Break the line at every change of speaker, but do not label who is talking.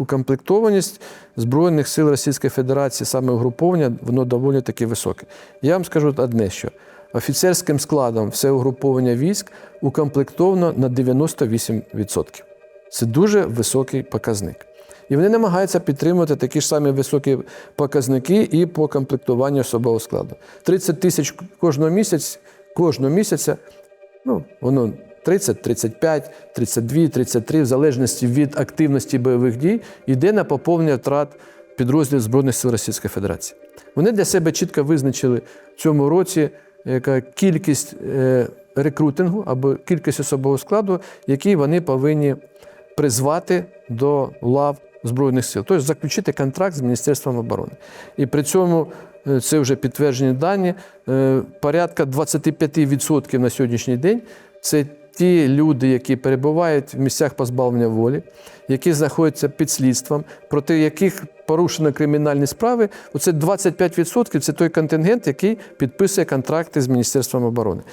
укомплектованість Збройних сил Російської Федерації, саме угруповання, воно доволі таки високе. Я вам скажу одне, що офіцерським складом все угруповання військ укомплектовано на 98%. Це дуже високий показник. І вони намагаються підтримувати такі ж самі високі показники і по комплектуванню особового складу. 30 тисяч кожного місяця, кожного місяця, ну, воно 30, 35, 32, 33, в залежності від активності бойових дій, йде на поповнення втрат підрозділів Збройних сил Російської Федерації. Вони для себе чітко визначили в цьому році яка кількість е, рекрутингу або кількість особового складу, який вони повинні призвати до лав Збройних сил, тобто заключити контракт з Міністерством оборони. І при цьому е, це вже підтверджені дані. е, Порядка 25% на сьогоднішній день це ті люди, які перебувають в місцях позбавлення волі, які знаходяться під слідством, проти яких порушено кримінальні справи. Оце 25% це той контингент, який підписує контракти з Міністерством оборони.